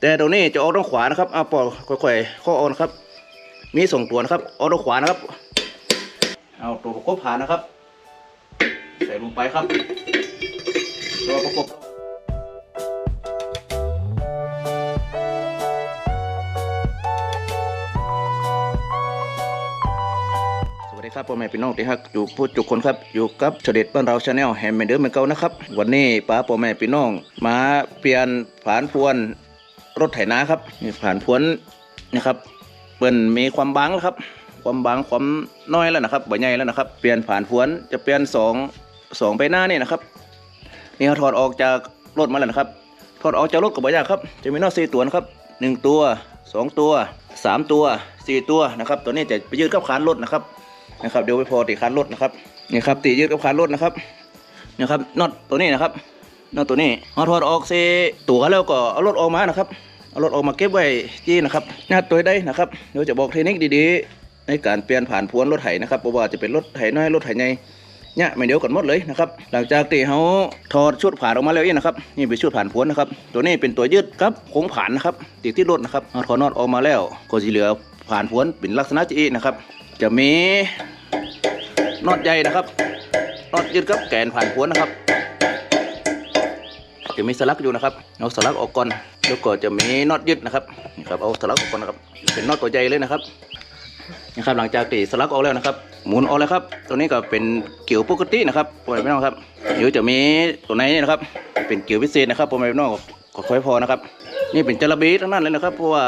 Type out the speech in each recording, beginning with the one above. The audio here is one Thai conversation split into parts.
แต่ตรงนี้จะออกทางขวานะครับเอาปอดค่อยๆข้อออนครับ มีส่งตัวนะครับออกทางขวานะครับ เอาตัวประกบผ่านนะครับ ใส่ลงไปครับ ตัวประกบสวัสดีครับพ่อแม่พี่น้องที่ฮักอยู่ผู้จุกคนครับอยู่กับเฉด็ดบ้านเราชาแนลแฮมเมนเดอร์เหมือนเก่านะครับ วันนี้ป้าพ่อแม่พี่น้องมาเปลี่ยนผานพวน รถไถนาครับนี่ผ่านพวนนะครับเปิ้นมีความบางแล้วครับ ความบางความน้อยแล้วนะครับบ่ใหญ่แล้วนะครับ เปลี่ยนผ่านพวนจะเปลี่ยนสองสองไปหน้านี่นะครับนี่เขาถอดออกจากรถมาแล้วนะครับถอดออกจากรถกับบ่ยากครับ จะมีนอกสี่ตัวนะครับหนึ่งตัวสองตัวสามตัวสี่ตัวนะครับตัวนี้จะไปยืดกับคานรถนะครับนะครับเดี๋ยวไปพอติคานรถนะครับนี่ครับตียืดกับคานรถนะครับนี่ครับน็อตตัวนี้นะครับน็อตตัวนี้เอาถอดออกเซตัวแล้วก็เอารถออกมานะครับ เอารถออกมาเก็บไว้ที่นะครับน้าตัวได้นะครับเดี๋ยวจะบอกเทคนิคดีๆ ในการเปลี่ยนผ่านพวนรถไถนะครับเพราะว่าจะเป็นรถไถน้อยรถไถใหญ่เนี่ยไม่เดียวกันหมดเลยนะครับหลังจากที่เขาถอดชุดผ่านออกมาแล้วนี่นะครับนี่เป็นชุดผ่านพวนนะครับตัวนี้เป็นตัวยืดครับโค้งผ่านนะครับติดที่รถนะครับเอาถอดน็อตออกมาแล้วก็จะเหลือผ่านพวนเป็นลักษณะจีนะครับจะมีน็อตใหญ่นะครับน็อตยืดครับแกนผ่านพวนนะครับจะมีสลักอยู่นะครับเอาสลักออกก่อน แล้วก็จะมีน็อตยึดนะครับนี่ครับเอาสลักออกก่อนนะครับ เป็นน็อตตัวใหญ่เลยนะครับนะครับหลังจากตีสลักออกแล้วนะครับ หมุนออกแล้วครับ ตัวนี้ก็เป็นเกี่ยวปกตินะครับพ่อแม่พี่น้องครับเดี๋ยวจะมีตัวไหนนี่นะครับ เป็นเกี่ยวพิเศษนะครับพ่อแม่พี่น้องก็ค่อยพอนะครับ นี่เป็นจระบีทั้งนั้นเลยนะครับเพราะว่า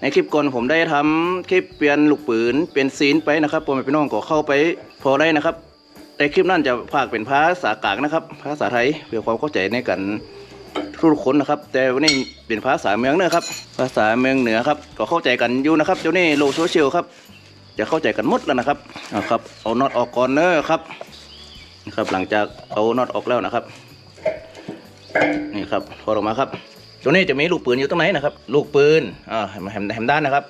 ในคลิปก่อนผมได้ทำคลิปเปลี่ยนลูกปืนเป็นซีนไปนะครับพ่อแม่พี่น้องก็เข้าไปพอได้นะครับ แต่คลิปนั้นจะพากเป็นภาษากลางนะครับ ภาษาไทยเพื่อความเข้าใจในการ ทุกคนนะครับ แต่วันนี้เป็นภาษาเมืองเหนือครับ ภาษาเมืองเหนือครับ ก็เข้าใจกันอยู่นะครับเดี๋ยวนี้โลโซเชียลครับจะเข้าใจกันหมดแล้วนะครับเอาครับเอาน็อตออกก่อนเนอะครับนี่ครับหลังจากเอาน็อตออกแล้วนะครับนี่ครับพอออกมาครับตัวนี้จะมีลูกปืนอยู่ตรงไหนนะครับ ลูกปืนอ่าแฮมแฮมแฮมด้านนะครับ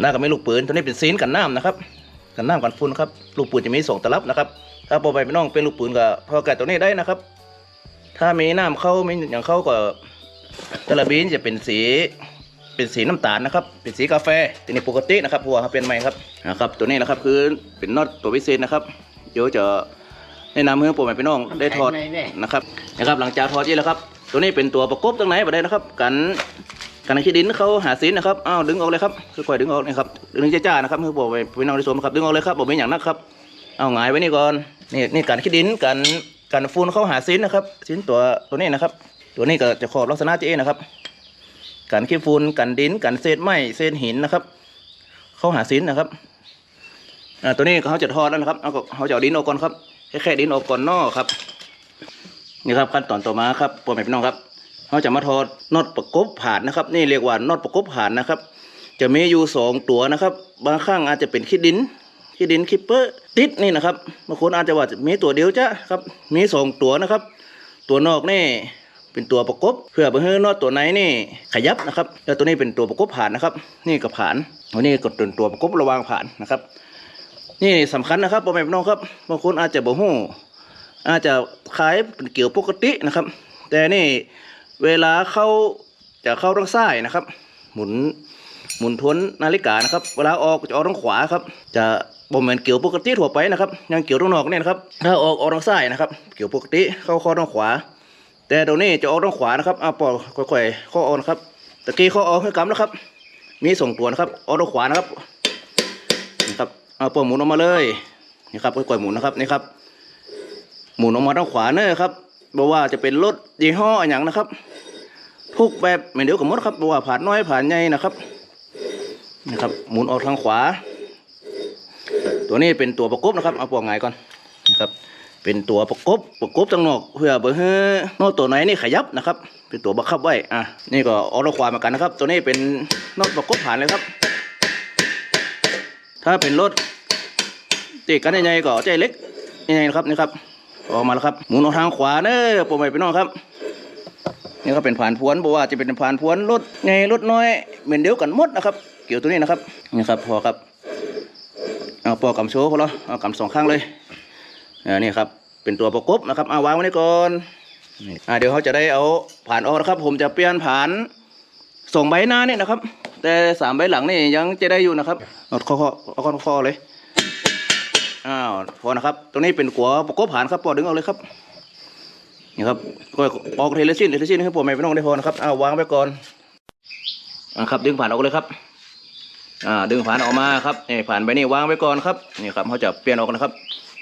หน้าก็มีลูกปืนตัวนี้เป็นซีนกันน้ำนะครับ กันน้ำกันฝุ่นครับลูกปืนจะมีสองตลับนะครับถ้าปอไปเป็นน้องเป็นลูกปืนก็พอแกะตัวนี้ได้นะครับ ถ้ามีน้ำเข้ามีอย่างเข้าก็ตะลบีนจะเป็นสีเป็นสีน้ำตาลนะครับ เป็นสีกาแฟตัวนี้ปกตินะครับเพราะว่าเขาเป็นใหม่ครับนะครับ ตัวนี้นะครับคือเป็นน็อตตัวพิเศษนะครับ เดี๋ยวจะแนะนำให้ผมไปน้องได้ถอดนะครับนะครับ หลังจากถอดนี่แล้วครับ ตัวนี้เป็นตัวประกบตรงไหนบ่ได้นะครับ กันกันขี้ดินเขาหาสินนะครับอ้าวดึงออกเลยครับค่อยๆดึงออกนะครับดึงจ้าๆนะครับเพื่อบอกไปพี่น้องที่ชมครับดึงออกเลยครับบอกเป็นอย่างนักครับเอาหงายไว้นี่ก่อนนี่นี่กันขี้ดินกัน กันฟูนเขาหาสินนะครับสินตัวตัวนี้นะครับ ตัวนี้ก็จะขอบลักษณะเจ๊นะครับกันขี้ฝุ่นกันดินกันเศษไม้เศษหินนะครับ เขาหาสินนะครับอ่าตัวนี้เขาจะทอดแล้วนะครับเอาก็เขาจะเอาดินออกก่อนครับแค่แค่ดินออกก่อนนอกครับนี่ครับขั้นตอนต่อมาครับพ่อแม่พี่น้องครับเขาจะมาทอดน็อตประกบผ่านนะครับ นี่เรียกว่าน็อตประกบผ่านนะครับ จะมีอยู่สองตัวนะครับ บางข้างอาจจะเป็นขี้ดิน ขี้ดินคิปเปอร์ติดนี่นะครับบางคนอาจจะว่ามีตัวเดียวจ้ะครับ มีสองตัวนะครับ ตัวนอกนี่เป็นตัวประกบเพื่อเพื่อนอตตัวไหนนี่ขยับนะครับ แล้วตัวนี้เป็นตัวประกบผ่านนะครับ นี่กับผ่านตัวนี้ก็เป็นตัวประกบระวางผ่านนะครับ นี่สำคัญนะครับพ่อแม่พี่น้องครับบางคนอาจจะบ่ฮู้อาจจะขายเป็นเกี่ยวปกตินะครับ แต่นี่เวลาเข้าจะเข้าทางซ้ายนะครับ หมุนหมุนทวนนาฬิกานะครับ เวลาออกจะออกทางขวาครับ จะ บ่เหมือนเกี่ยวปกติทั่วไปนะครับยังเกี่ยวตรงนอกเนี่ยนะครับ ถ้าออกออกทางซ้ายนะครับ เกี่ยวปกติเข้าข้อทางขวา แต่ตรงนี้จะออกทางขวานะครับอ่าปอค่อยๆข้อออกนะครับตะกี้ข้อออกให้กำนะครับ มีส่งตัวนะครับออกทางขวานะครับนี่ครับเอาปอหมุนออกมาเลยนี่ครับค่อยๆหมุนนะครับนี่ครับ หมุนออกมาทางขวาเนอะครับบอกว่าจะเป็นรถยี่ห้ออย่างนะครับทุกแบบไม่เดียวกับมดครับบอกว่าผ่านน้อยผ่านใหญ่นะครับนะครับ หมุนออกทางขวา ตัวนี้เป็นตัวประกบนะครับเอาปอไงายก่อนนะครับ เป็นตัวประกบประกบตั้งนอกเพื่อเบอร์เฮ้นอกตัวไหนนี่ขยับนะครับ เป็นตัวบังคับไว้อะนี่ก็ออกรความเหมือนกันนะครับ ตัวนี้เป็นนอกประกบผ่านเลยครับ ถ้าเป็นรถติดกันใหญ่ๆก็ใจเล็กใหญ่ๆนะครับนี่ครับออกมาแล้วครับหมุนออกทางขวาเนอะผมไปพี่น้องครับนี่ก็เป็นผ่านพวนบอกว่าจะเป็นผ่านพวนรถใหญ่รถน้อยเหมือนเดียวกันหมดนะครับ เกี่ยวตัวนี้นะครับนี่ครับพอครับ เอาปอกำโชว์พอแล้วเอากำสองข้างเลยอ่านี่ครับเป็นตัวประกบนะครับเอาวางไว้ก่อนอ่าเดี๋ยวเขาจะได้เอาผ่านออกนะครับ ผมจะเปลี่ยนผ่านสองใบหน้าเนี่ยนะครับ แต่สามใบหลังนี่ยังจะได้อยู่นะครับเอาข้อข้อเอาข้อข้อเลยอ้าวพอนะครับ ตรงนี้เป็นกัวประกบผ่านครับปอดึงออกเลยครับนี่ครับก็ออกเทเลซินเทเลซินให้ปวไม่ต้องได้พอนะครับอ้าววางไว้ก่อนอ่าครับดึงผ่านออกเลยครับ อ่าดึงผ่านออกมาครับนี่ผ่านไปนี่วางไว้ก่อนครับนี่ครับเขาจะเปลี่ยนออกนะครับ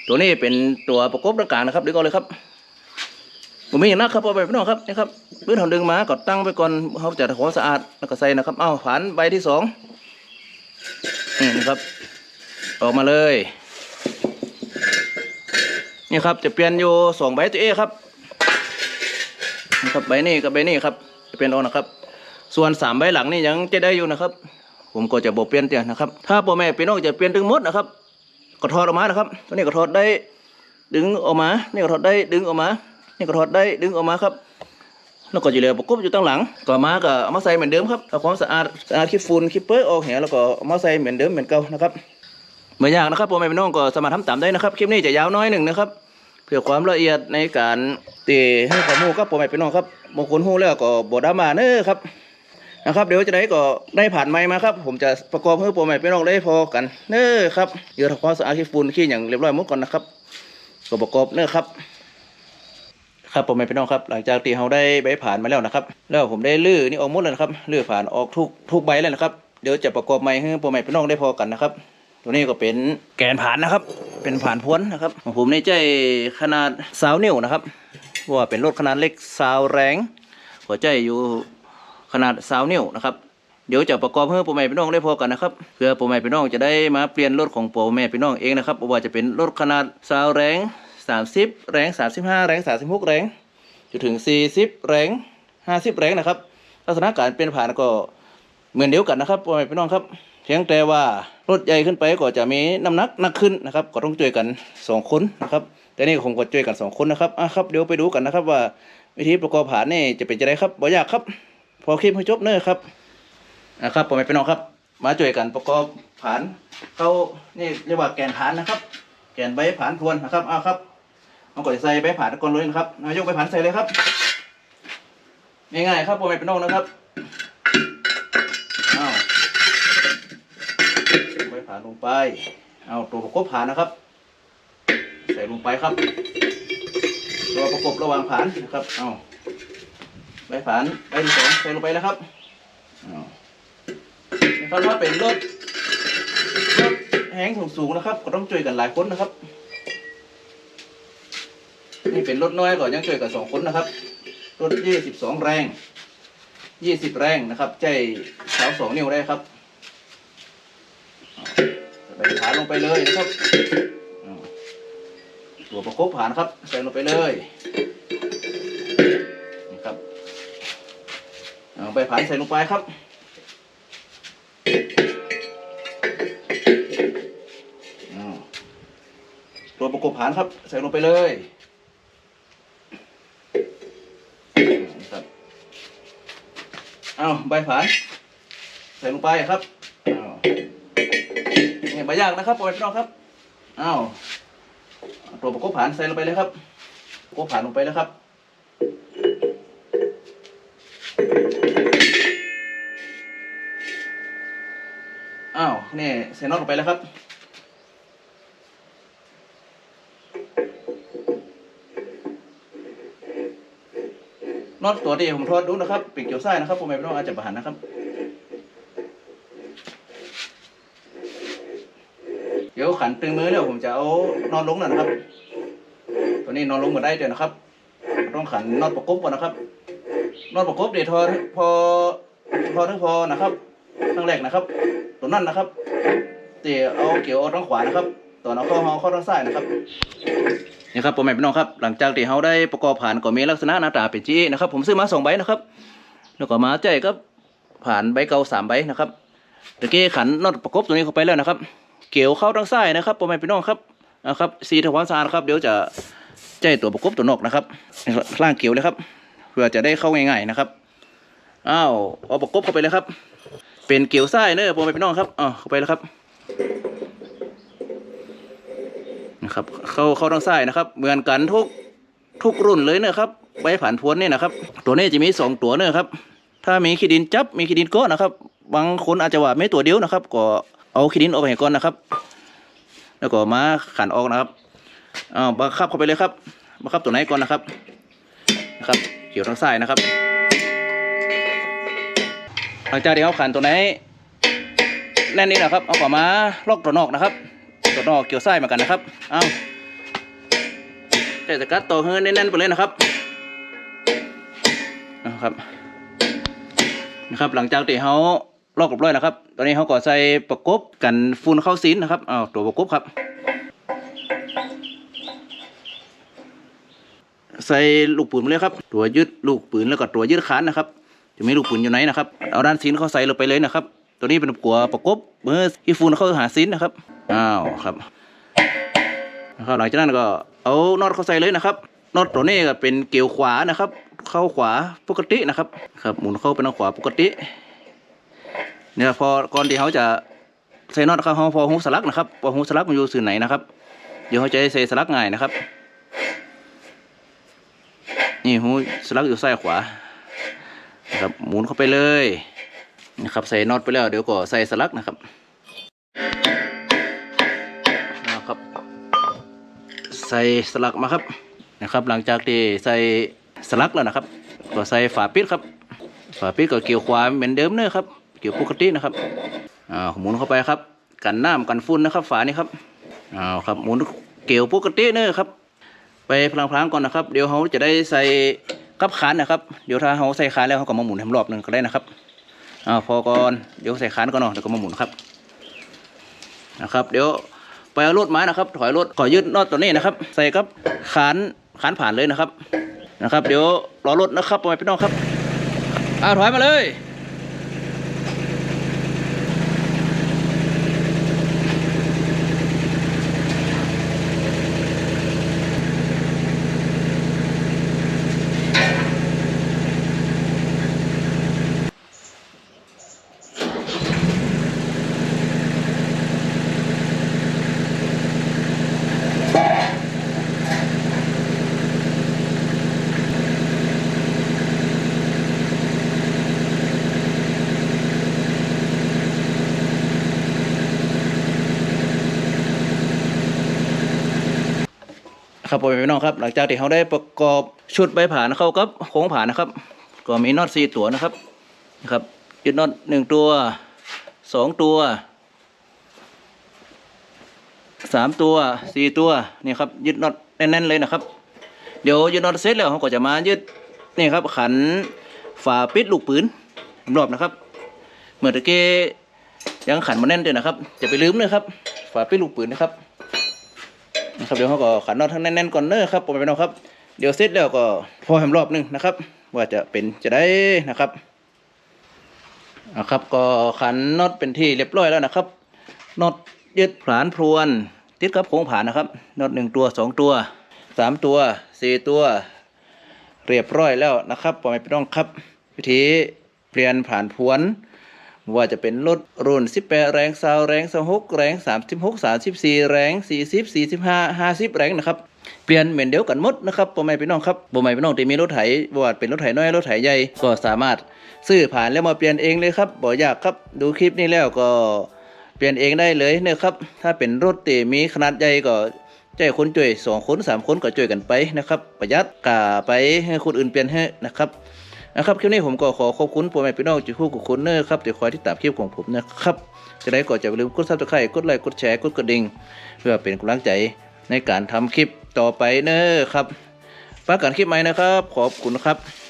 ตัวนี้เป็นตัวประกบระกางนะครับดึงออกเลยครับผมมีอย่างนักครับเอาไปพี่น้องครับนี่ครับพื้นทำดึงมาก็ตั้งไปก่อนเขาจะทำความสะอาดแล้วก็ใส่นะครับเอ้าผ่านใบที่สองนี่นะครับ ออกมาเลยนี่ครับจะเปลี่ยนอยู่สองใบตัวเอครับนี่ครับใบนี้กับใบนี้ครับจะเปลี่ยนออกนะครับ ส่วนสามใบหลังนี่ยังจะได้อยู่นะครับ ผมก็จะบอกเปลี่ยนเตียนะครับ ถ้าพ่อแม่พี่น้องจะเปลี่ยนถึงหมดนะครับก็ถอดออกมานะครับตัวนี้ก็ถอดได้ดึงออกมานี่ก็ถอดได้ดึงออกมานี่ก็ถอดได้ดึงออกมาครับแล้วก็จะเหลือประกบอยู่ตั้งหลังต่อมาก็เอามาใส่เหมือนเดิมครับเอาความสะอาดสะอาดขี้ฝุ่นขี้เปื้อนออกเหี่ยแล้วก็เอามาใส่เหมือนเดิมเหมือนเก่านะครับไม่ยากนะครับพ่อแม่พี่น้องก็สามารถทำตามได้นะครับคลิปนี้จะยาวน้อยหนึ่งนะครับเพื่อความละเอียดในการตีให้ข้อมูลกับพ่อแม่พี่น้องครับบางคนหู้แล้วก็บดามาเน้อครับ นะครับเดี๋ยวจะได้ก็ได้ผ่านไม้มาครับ ผมจะประกอบให้โปรใหม่ไปน้องได้พอกันเน้อครับเดี๋ยวทำความสะอาดขี้ฝุ่นขี้อย่างเรียบร้อยหมดก่อนนะครับก็ประกอบเน้อครับครับโปรใหม่ไปน้องครับหลังจากที่เราได้ใบผ่านมาแล้วนะครับ แล้วผมได้ลื้อนี่ออกหมดแล้วนะครับลื้อผ่านออกทุกทุกใบแล้วนะครับเดี๋ยวจะประกอบไม้ให้โปรใหม่ไปน้องได้พอกันนะครับ ตัวนี้ก็เป็นแกนผ่านนะครับ เป็นผ่านพ้นนะครับของผมในใจขนาดสาวนิ้วนะครับว่าเป็นรถขนาดเล็กสาวแรงหัวใจอยู่ ขนาดสาวนิ้วนะครับเดี๋ยวจะประกอบให้พ่อแม่พี่น้องได้พอกันนะครับเพื่อพ่แม่พี่น้องจะได้มาเปลี่ยนรถของพ่แม่พี่น้องเองนะครับว่าจะเป็นรถขนาดสาวแรง 30 แรง 35 แรง 36 แรงจนถึง 40 แรง 50 แรงนะครับลักษณะการเปลี่ยนผ่านก็เหมือนเดียวกันนะครับพ่อแม่พี่น้องครับเพียงแต่ว่ารถใหญ่ขึ้นไปก็จะมีน้ำหนักหนักขึ้นนะครับก็ต้องช่วยกันสองคนนะครับแต่นี่ผมก็ช่วยกันสองคนนะครับอะครับเดี๋ยวไปดูกันนะครับว่าวิธีประกอบผ่านนี่จะเป็นจะไงครับบ่ยากครับ พอคลิปให้จบเนอครับนะครับผมไมเป็นน้องครับ มาช่วยกันประกอบผานเขานี่เรียกว่าแกนผานนะครับ แกนใบผานทวนนะครับเอาครับเอาก่อนใส่ใบผานก่อนเลยนะครับเอายกใบผานใส่เลยครับง่ายๆครับผมไมเป็นน้องนะครับเอาใบผานลงไปเอาตัวประกอบผานนะครับ ใส่ลงไปครับ ตัวประกบระหว่างผานนะครับเอา ใบผานใบที่สองใส่ลงไปแล้วครับนี่ครับถ้าเป็นรถรถแห้งสูงๆนะครับ ก็ต้องช่วยกันหลายคนนะครับนี่เป็นรถน้อยก็ยังช่วยกันสองคนนะครับรถยี่สิบสองแรงยี่สิบแรงนะครับใจสาวสองนิ้วได้ครับอ้าวใส่ใบผานลงไปเลยนะครับตัวประกบผ่านครับใส่ลงไปเลยนี่ครับ เอา ใบผานใส่ลงไปครับ ตัวประกบผานครับ ใส่ลงไปเลยเอาใบผาน ใส่ลงไปครับเนี่ใบยากนะครับปล่อยพี่น้องครับเอาตัวประกบผานใส่ลงไปเลยครับประกบผานลงไปแล้วครับ อ้าวนี่ใส่น็อตลงไปแล้วครับ น็อตตัวที่ผมทอดดูนะครับปีกเกี่ยวไส้นะครับผมไม่ต้องอาจจะประหันนะครับ เดี๋ยวขันตึงมือแล้วผมจะเอานอนลงแล้วนะครับ ตัวนี้นอนลงมาได้เดี๋ยวนะครับ ต้องขันน็อตประกบก่อนนะครับ น็อตประกบเดี๋ยวทอพอพอถึงพอนะครับ ครั้งแรกนะครับ ตัวนั้นนะครับเตี๋ยเอาเกี่ยวเอาทางขวานะครับตัวเอาเข้าเอเข้าทางซ้ายนะครับนี่ครับผมแม่พี่น้องครับ หลังจากที่เขาได้ประกอบผ่านก็มีลักษณะหน้าตาเป็นจีนะครับ ผมซื้อมาสองใบนะครับ แล้วก็มาใจก็ผ่านใบเก่าสามใบนะครับตะกี้ขันน็อตประกบตัวนี้เข้าไปแล้วนะครับ เกี่ยวเข้าทางซ้ายนะครับผมแม่พี่น้องครับนะครับสีทวารซานครับเดี๋ยวจะใจตัวประกบตัวนอกนะครับล่างเกี่ยวเลยครับ เพื่อจะได้เข้าง่ายๆนะครับอ้าวเอาประกบเข้าไปเลยครับ เป็นเกี่ยวไส้เนอะพ่อแม่พี่น้องครับอ๋อเข้าไปแล้วครับนะครับเข้าเข้าทางไส้นะครับเหมือนกันทุกทุกรุ่นเลยเนอะครับใบผ่านพวนเนี่นะครับ ตัวนี้จะมีสองตัวเนอะครับ ถ้ามีขีดินจับมีขีดินก็นนะครับ บางคนอาจจะว่าไม่ตัวเดียวนะครับ ก็เอาขีดินออกไปให้ก่อนนะครับ แล้วก็มาขันออกนะครับอ้าวบังคับเข้าไปเลยครับบังคับตัวไหนก่อนนะครับนะครับเกี่ยวทางซ้นะครับ ลังจากที่เขาขันตัวไหนแน่นนี้นะครับ เอาก็มาลอกตัวนอกนะครับ ตัวนอกเกี่ยวไส้เหมือนกันนะครับ เอาแต่สกัดต่อเฮือแน่นๆไปเลยนะครับนะครับ นะครับ หลังจากที่เขาลอกเรียบร้อยนะครับ ตอนนี้เขาก็ใส่ประกบกันฝุ่นเข้าซีนนะครับเอาตัวประกบครับ ใส่ลูกปืนมาเลยครับ ตัวยึดลูกปืนแล้วก็ตัวยึดขานนะครับ จะมีลูกปืนอยู่ไหนนะครับเอาด้านซีนเข้าใส่ลงไปเลยนะครับ ตัวนี้เป็นกัวประกบเมื่อที่ฟูนเขาหาซีนนะครับอ้าวครับนะครับหลังจากนั้นก็เอาน็อตเข้าใส่เลยนะครับน็อตตัวนี้ก็เป็นเกลียวขวานะครับ เข้าขวาปกตินะครับ ครับหมุนเข้าเป็นทางขวาปกติเนี่ยพอก่อนที่เขาจะใส่น็อตเข้าเขาพอหูสลักนะครับพอหูสลักมันอยู่สื่อไหนนะครับเดี๋ยวเขาจะใส่สลักง่ายนะครับ นี่หูสลักอยู่ซ้ายขวา นะครับหมุนเข้าไปเลยนะครับใส่น็อตไปแล้วเดี๋ยวก็ใส่สลักนะครับนะครับ ใส่สลักมาครับนะครับ หลังจากที่ใส่สลักแล้วนะครับ ก็ใส่ฝาปิดครับ ฝาปิดก็เกี่ยวขวาเหมือนเดิมเนอะครับเกี่ยวปกตินะครับอ่าหมุนเข้าไปครับ กันน้ำกันฝุ่นนะครับ ฝานี่ครับอ้าวครับหมุนเกี่ยวปกติเนอะครับ ไปพลางๆก่อนนะครับ เดี๋ยวเขาจะได้ใส่ กับขานนะครับ เดี๋ยวถ้าเขาใส่ขานแล้วเขาก็มาหมุนทำรอบหนึ่งก็ได้นะครับอ่าพอก่อนเดี๋ยวใส่ขานก่อนเนาะเดี๋ยวก็มาหมุนครับนะครับ เดี๋ยวไปเอารถมานะครับ ถอยรถขอยืดน็อตตัวนี้นะครับ ใส่กับขานขานผ่านเลยนะครับนะครับ เดี๋ยวรอรถนะครับไปพี่น้องครับอ่าถอยมาเลย ครับผมพี่น้องครับ หลังจากที่เขาได้ประกอบชุดใบผ่านเข้ากับโค้งผ่านนะครับ ก็มีน็อตสี่ตัวนะครับนะครับยึดน็อตหนึ่งตัวสองตัวสามตัวสี่ตัวนี่ครับยึดน็อตแน่นๆเลยนะครับ เดี๋ยวยึดน็อตเสร็จแล้วเขาก็จะมายึดนี่ครับขันฝาปิดลูกปืนรอบนะครับเมื่อตะกี้ยังขันมาแน่นด้วยนะครับจะไปลืมเลยครับ ฝาปิดลูกปืนนะครับ นะครับเดี๋ยวเขาก็ขันน็อตทั้งแน่นๆก่อนเนอะครับผมไปน้องครับเดี๋ยวเสร็จแล้วก็พอแฮมรอบหนึงนะครับ ว่าจะเป็นจะได้นะครับนะครับก็ขันน็อตเป็นที่เรียบร้อยแล้วนะครับน็อตยึดผานพรวน ติดกับโค้งผานนะครับน็อตหนึ่งตัวสองตัวสามตัวสี่ตัว เรียบร้อยแล้วนะครับผมไปน้องครับ วิธีเปลี่ยนผ่านพวน ว่าจะเป็นรถรุ่น 18 แรงซาวแรง26แรง36 34 แรง40 45 50 แรงนะครับ เปลี่ยนเหมือนเดียวกันหมดนะครับพ่อแม่พี่น้องครับพ่อแม่พี่น้องที่มีรถไถบ่ว่าเป็นรถไถน้อยรถไถใหญ่ก็สามารถซื้อผ่านแล้วมาเปลี่ยนเองเลยครับบ่ยากครับดูคลิปนี้แล้วก็เปลี่ยนเองได้เลยนะครับ ถ้าเป็นรถที่มีขนาดใหญ่ก็ใจคนช่วยสองคนสามคนก็ช่วยกันไปนะครับ ประหยัดกาไปให้คนอื่นเปลี่ยนให้นะครับ นะครับคลิปนี้ผมก็ขอขอบคุณพ่อแม่พี่น้องจุคู่กับคุณเนอร์ครับที่คอยที่ตามคลิปของผมนะครับจะได้ก็จะอย่าลืมกดซับสไครต์กดไลค์กดแชร์กดกระดิ่งเพื่อเป็นกำลังใจในการทำคลิปต่อไปเนอร์ครับฝากกันคลิปใหม่นะครับ ขอบคุณครับ